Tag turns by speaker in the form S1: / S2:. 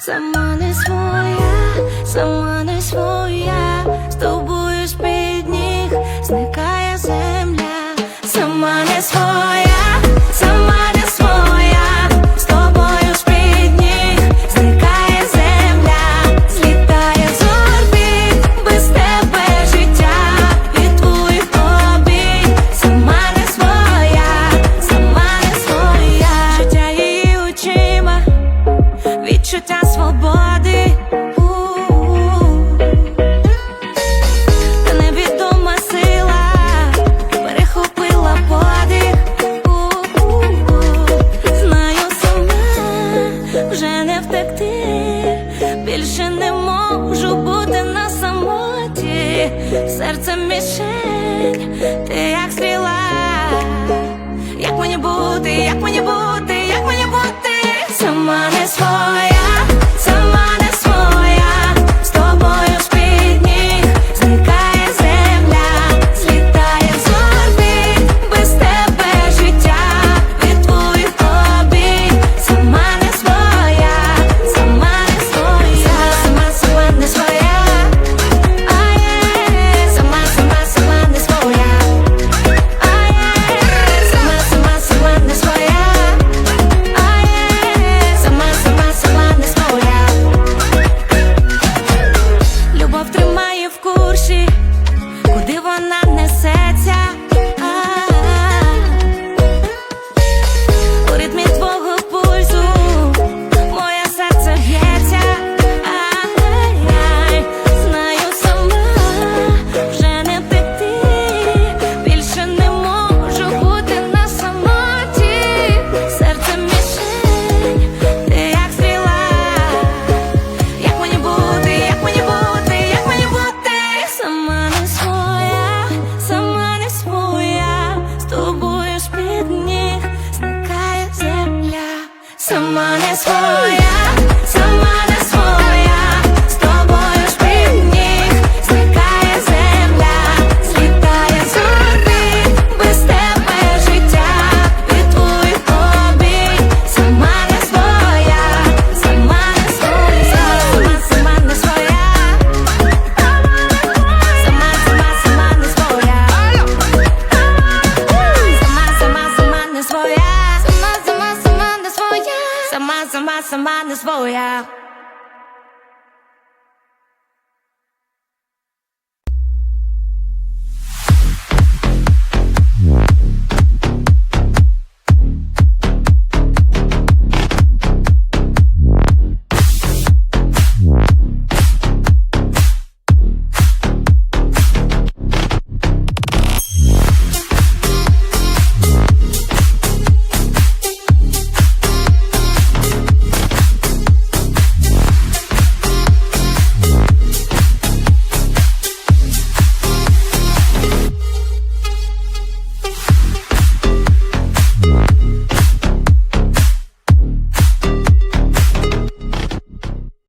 S1: Someone is for ya, someone is for та невідома сила перехопила подих, у -у знаю сама, вже не втекти, більше не можу бути на самоті, серце мішень, ти як стріла, як мені бути, як мені бути. someone else for you. Massa man is voy, yeah.